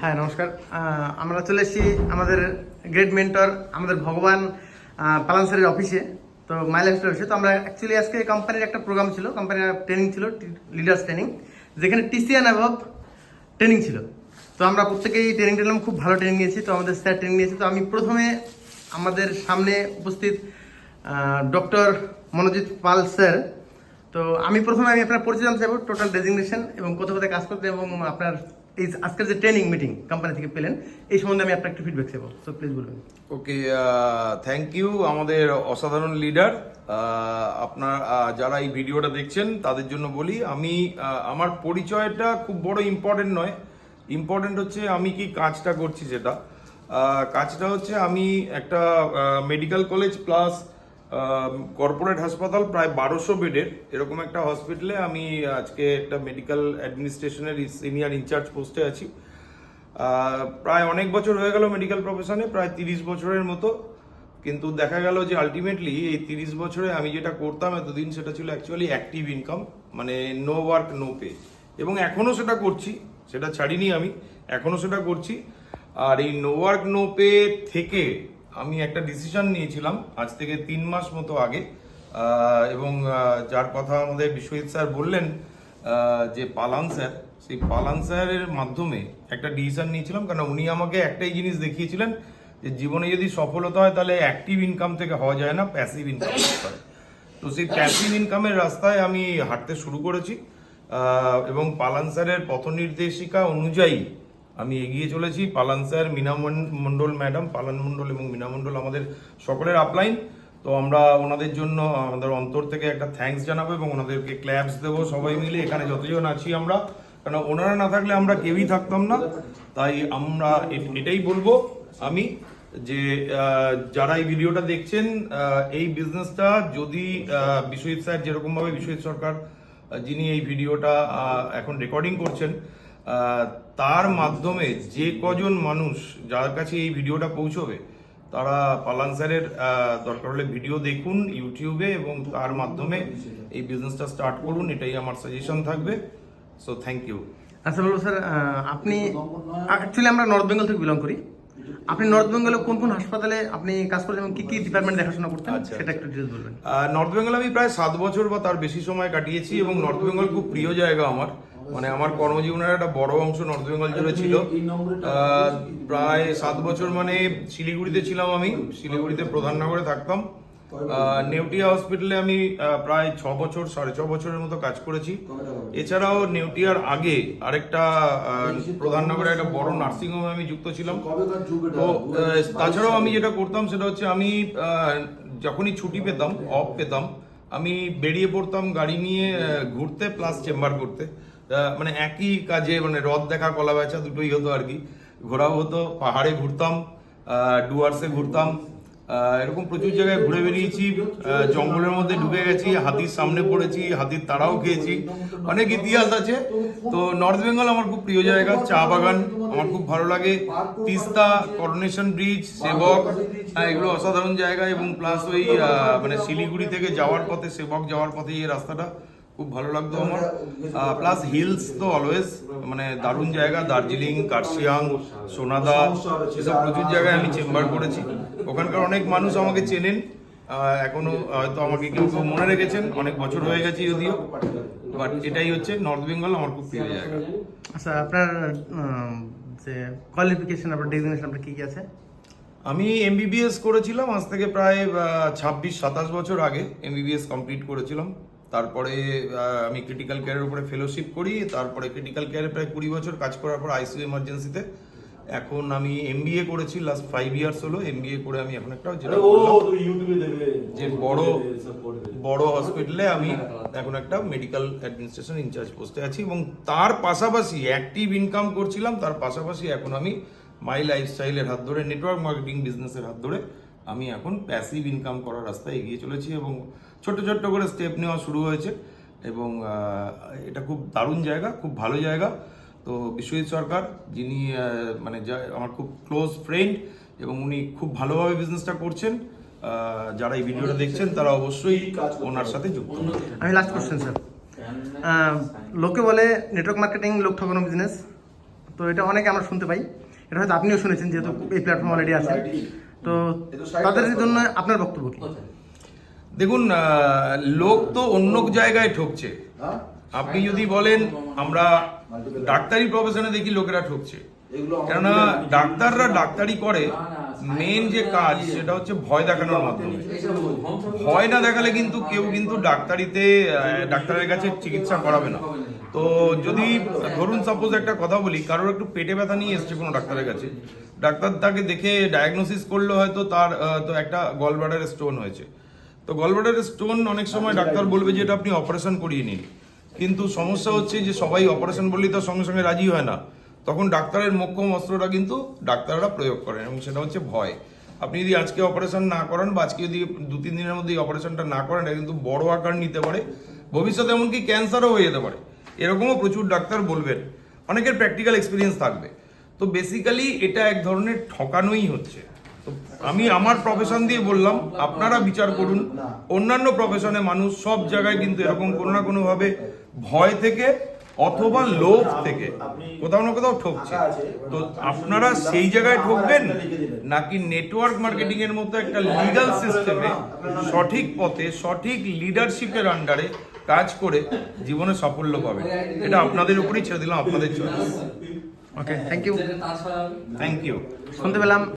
হ্যাঁ নমস্কার। আমরা চলে এসেছি আমাদের গ্রেট মেন্টর আমাদের ভগবান পালানসারের অফিসে তো মাই লাইফস্টাইল অফিসে তো আমরা অ্যাকচুয়ালি আজকে কোম্পানির একটা প্রোগ্রাম ছিল। কোম্পানির ট্রেনিং ছিল লিডার্স ট্রেনিং যেখানে টিসিয়ান অ্যাভাব ট্রেনিং ছিল। তো আমরা প্রত্যেকেই ট্রেনিং নিলাম। খুব ভালো ট্রেনিং নিয়েছি। তো আমাদের স্যার ট্রেনিং নিয়েছি। তো আমি প্রথমে আমাদের সামনে উপস্থিত ডক্টর মনোজিৎ পাল স্যার তো আমি প্রথমে আমি আপনার পরিচয় জানতে চাইব। টোটাল ডেজিগনেশন এবং কোথাও কোথায় কাজ করতে এবং আপনার এই আজকের যে ট্রেনিং মিটিং কোম্পানি থেকে পেলেন এই সম্বন্ধে আমি আপনার একটু ফিডব্যাক চাইব তো প্লিজ বলবেন। ওকে থ্যাংক ইউ আমাদের অসাধারণ লিডার আপনার যারা এই ভিডিওটা দেখছেন তাদের জন্য বলি আমি আমার পরিচয়টা খুব বড় ইম্পর্টেন্ট নয়। ইম্পর্টেন্ট হচ্ছে আমি কি কাজটা করছি আহ, কাজটা হচ্ছে আমি একটা মেডিকেল কলেজ প্লাস কর্পোরেট হাসপাতাল প্রায় বারোশো বেডের, এরকম একটা হসপিটালে আমি আজকে একটা মেডিকেল অ্যাডমিনিস্ট্রেশনের সিনিয়র ইনচার্জ পোস্টে আছি। প্রায় অনেক বছর হয়ে গেল মেডিকেল প্রফেশনে প্রায় তিরিশ বছরের মতো। কিন্তু দেখা গেল যে আলটিমেটলি এই তিরিশ বছরে আমি যেটা করতাম এতদিন সেটা ছিল অ্যাকচুয়ালি অ্যাক্টিভ ইনকাম মানে নো ওয়ার্ক নো পে এবং এখনও সেটা করছি, সেটা ছাড়িনি আমি এখনও সেটা করছি। আর এই নো ওয়ার্ক নো পে থেকে আমি একটা ডিসিশন নিয়েছিলাম আজ থেকে তিন মাস মতো আগে। এবং যার কথা আমাদের বিশ্বজিৎ স্যার বললেন যে পালান স্যার, সেই পালান স্যারের মাধ্যমে একটা ডিসিশন নিয়েছিলাম। কারণ উনি আমাকে একটাই জিনিস দেখিয়েছিলেন যে জীবনে যদি সফলতা হয়, তাহলে অ্যাক্টিভ ইনকাম থেকে হওয়া যায় না প্যাসিভ ইনকাম তো সেই প্যাসিভ ইনকামের রাস্তায় আমি হাঁটতে শুরু করেছি। এবং পালান স্যারের পথ নির্দেশিকা অনুযায়ী আমি এগিয়ে চলেছি, পালান স্যার, মিনা মণ্ডল ম্যাডাম, পালান মণ্ডল এবং মিনা মণ্ডল আমাদের সকলের আপলাইন তো আমরা ওনাদের জন্য, আমাদের অন্তর থেকে একটা থ্যাঙ্কস জানাব এবং ওনাদেরকে ক্ল্যাপস দেবো সবাই মিলে। এখানে যতজন আছি আমরা কারণ ওনারা না থাকলে আমরা কেউই থাকতাম না। তাই আমরা এটাই বলব আমি যে যারা এই ভিডিওটা দেখছেন এই বিজনেসটা যদি বিশ্বজিৎ স্যার যেরকমভাবে বিশ্বজিৎ সরকার যিনি এই ভিডিওটা এখন রেকর্ডিং করছেন তার মাধ্যমে যে কজন মানুষ যার কাছে এই ভিডিওটা পৌঁছবে তারা পালান স্যারের দরকার হলে ভিডিও দেখুন ইউটিউবে এবং তার মাধ্যমে এই বিজনেসটা স্টার্ট করুন এটাই আমার সাজেশন থাকবে। সো থ্যাংক ইউ আচ্ছা বলব স্যার আপনি অ্যাকচুয়ালি আমরা নর্থ বেঙ্গল থেকে বিলং করি। আপনি নর্থ বেঙ্গলে কোন কোন হাসপাতালে আপনি কাজ করেন এবং কি কি ডিপার্টমেন্ট দেখাশোনা করতেন আচ্ছা, সেটা একটু ডিটেলস বলবেন। নর্থ বেঙ্গল আমি প্রায় সাত বছর বা তার বেশি সময় কাটিয়েছি এবং নর্থ বেঙ্গল খুব প্রিয় জায়গা আমার। মানে আমার কর্মজীবনের একটা বড় অংশ নর্থ বেঙ্গল জুড়ে ছিল। প্রায় সাত বছর মানে শিলিগুড়িতে ছিলাম আমি। শিলিগুড়িতে প্রধাননগরে থাকতাম। আহ, নেউটিয়া হসপিটালে আমি প্রায় ছ বছর সাড়ে ছ বছরের মতো কাজ করেছি। এছাড়াও নেউটিয়ার আগে আরেকটা আহ, প্রধাননগরে একটা বড় নার্সিং হোমে আমি যুক্ত ছিলাম। তো তাছাড়াও আমি যেটা করতাম সেটা হচ্ছে আমি যখনই ছুটি পেতাম অফ পেতাম আমি বেরিয়ে পড়তাম গাড়ি নিয়ে ঘুরতে প্লাস চেম্বার করতে। মানে একই কাজে মানে রথ দেখা কলা বেচা দুটোই হতো আর কি। ঘোরাও হতো পাহাড়ে ঘুরতাম ডুয়ার্সে ঘুরতাম এরকম প্রচুর জায়গায় ঘুরে বেরিয়েছি জঙ্গলের মধ্যে ঢুকে গেছি হাতির সামনে পড়েছি হাতির তাড়াও খেয়েছি। অনেক ইতিহাস আছে। তো নর্থ বেঙ্গল আমার খুব প্রিয় জায়গা চা বাগান আমার খুব ভালো লাগে। তিস্তা করোনেশন ব্রিজ সেবক হ্যাঁ, এগুলো অসাধারণ জায়গা এবং প্লাস ওই মানে শিলিগুড়ি থেকে যাওয়ার পথে সেবক যাওয়ার পথে এই রাস্তাটা খুব ভালো লাগতো আমার। প্লাস হিলস তো অলওয়েজ মানে দারুণ জায়গা দার্জিলিং কার্শিয়াং সোনাদা এসব প্রচুর জায়গায় আমি চেম্বার করেছি। ওখানকার অনেক মানুষ আমাকে চেনেন। এখনও হয়তো আমাকে কেউ কেউ মনে রেখেছেন। অনেক বছর হয়ে গেছে যদিও। বাট এটাই হচ্ছে নর্থ বেঙ্গল আমার খুব প্রিয় জায়গা। আচ্ছা আপনার যে কোয়ালিফিকেশন আপনার ডেজিগনেশন আপনার কি কি আছে? আমি এমবিবিএস করেছিলাম আজ থেকে প্রায় ছাব্বিশ সাতাশ বছর আগে এমবিবিএস কমপ্লিট করেছিলাম। তারপরে আমি ক্রিটিক্যাল কেয়ারের উপরে ফেলোশিপ করি তারপরে ক্রিটিক্যাল কেয়ারে প্রায় কুড়ি বছর কাজ করার পর আইসিইউ এমার্জেন্সিতে এখন আমি এম এমবিএ করেছি লাস্ট ফাইভ ইয়ার্স হলো। এম এমবিএ করে আমি এখন একটা যেটা যে বড় বড় হসপিটালে আমি এখন একটা মেডিকেল অ্যাডমিনিস্ট্রেশন ইনচার্জ পোস্টে আছি এবং তার পাশাপাশি অ্যাক্টিভ ইনকাম করছিলাম। তার পাশাপাশি এখন আমি মাই লাইফস্টাইলের হাত ধরে নেটওয়ার্ক মার্কেটিং বিজনেসের হাত ধরে আমি এখন প্যাসিভ ইনকাম করার রাস্তায় এগিয়ে চলেছি এবং ছোট্ট ছোট্ট করে স্টেপ নেওয়া শুরু হয়েছে এবং এটা খুব দারুণ জায়গা খুব ভালো জায়গা। তো বিশ্বজিৎ সরকার যিনি মানে যা- আমার খুব ক্লোজ ফ্রেন্ড এবং উনি খুব ভালোভাবে বিজনেসটা করছেন যারা এই ভিডিওটা দেখছেন তারা অবশ্যই ওনার সাথে যুক্ত। আমি লাস্ট কোশ্চেন স্যার লোকে বলে নেটওয়ার্ক মার্কেটিং লোক ঠকানো বিজনেস তো এটা অনেকে আমরা শুনতে পাই। এটা হয়তো আপনিও শুনেছেন যেহেতু এই প্ল্যাটফর্ম অলরেডি আছেন তো তাদের জন্য আপনার বক্তব্য কি? দেখুন লোক তো অন্য জায়গায় ঠকছে। আপনি যদি বলেন আমরা ডাক্তারি প্রফেশনে দেখি লোকেরা ঠকছে। কেননা ডাক্তাররা ডাক্তারি করে মেন যে কাজ সেটা হচ্ছে ভয় দেখানোর মাধ্যমে। ভয় না দেখালে কিন্তু কেউ কিন্তু ডাক্তারিতে ডাক্তারের কাছে চিকিৎসা করাবে না। তো যদি ধরুন সাপোজ একটা কথা বলি, কারোর একটু পেটে ব্যথা নিয়ে এসছে কোনো ডাক্তারের কাছে, ডাক্তার তাকে দেখে ডায়াগনোসিস করল হয়তো তার তো একটা গলব্লাডারে স্টোন হয়েছে। তো গলব্লাডারে স্টোন অনেক সময় ডাক্তার বলবে যে, এটা আপনি অপারেশন করিয়ে নিন। কিন্তু সমস্যা হচ্ছে যে, সবাই অপারেশন বললেই তো সঙ্গে সঙ্গে রাজি হয় না। তখন ডাক্তারের মোক্ষম অস্ত্রটা কিন্তু ডাক্তাররা প্রয়োগ করেন এবং সেটা হচ্ছে ভয়। আপনি যদি আজকে অপারেশন না করেন বা আজকে যদি দু তিন দিনের মধ্যে অপারেশনটা না করেন, এটা কিন্তু বড় আকার নিতে পারে। ভবিষ্যতে এমনকি ক্যান্সারও হয়ে যেতে পারে। এরকমও প্রচুর ডাক্তার বলবেন। অনেকের প্র্যাকটিক্যাল এক্সপিরিয়েন্স থাকবে। তো বেসিক্যালি এটা এক ধরনের ঠকানোই হচ্ছে। তো আমি আমার প্রফেশন দিয়ে বললাম, আপনারা বিচার করুন। অন্যান্য প্রফেশনে মানুষ সব জায়গায় কিন্তু এরকম কোনো না কোনোভাবে ভয় থেকে অথবা লোভ থেকে। কোথাও না কোথাও ঠকছে। তো আপনারা সেই জায়গায় ঠকবেন নাকি নেটওয়ার্ক মার্কেটিং এর মতো একটা লিগাল সিস্টেমে সঠিক পথে সঠিক লিডারশিপের আন্ডারে কাজ করে জীবনে সাফল্য পাবেন। এটা আপনাদের উপরেই ছেড়ে দিলাম আপনাদের choice okay thank you thank you শুনতে পেলাম